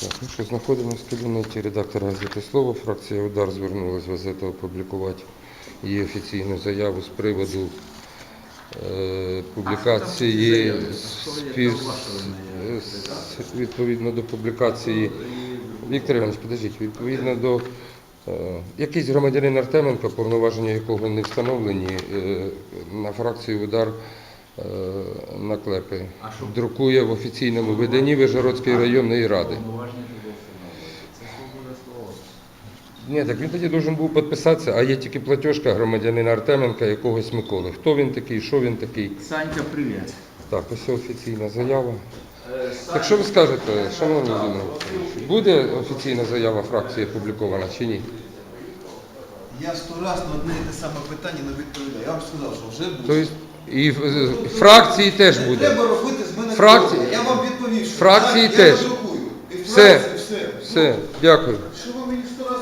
Так, ну що, знаходимося в кабінеті редактора газети Слово. Фракція Удар звернулася в газету опублікувати її офіційну заяву з приводу е, публікації спів, відповідно до публікації. Віктор Іванович, подождіть, відповідно до е, якийсь громадянин Артеменко, повноваження якого не встановлені, е, на фракцію удар наклепи. А? Друкує в офіційному виданні Вижгородської районної ради. Ні, так він тоді должен був підписатися, а є тільки платіжка громадянина Артеменка якогось Миколи. Хто він такий, що він такий? Санька, привіт. Так, ось офіційна заява. Так що ви скажете, шановні Володимир, буде офіційна заява фракції опублікована чи ні? Я сто раз на одне і те саме питання не відповідаю. Я вам сказав, що вже буде. Тобто і фракції теж буде. Треба робити з мене Фракції-. Я вам відповів, що фракції так, теж. я надрукую. І Все. фракції, все. Все, дякую. Що сто раз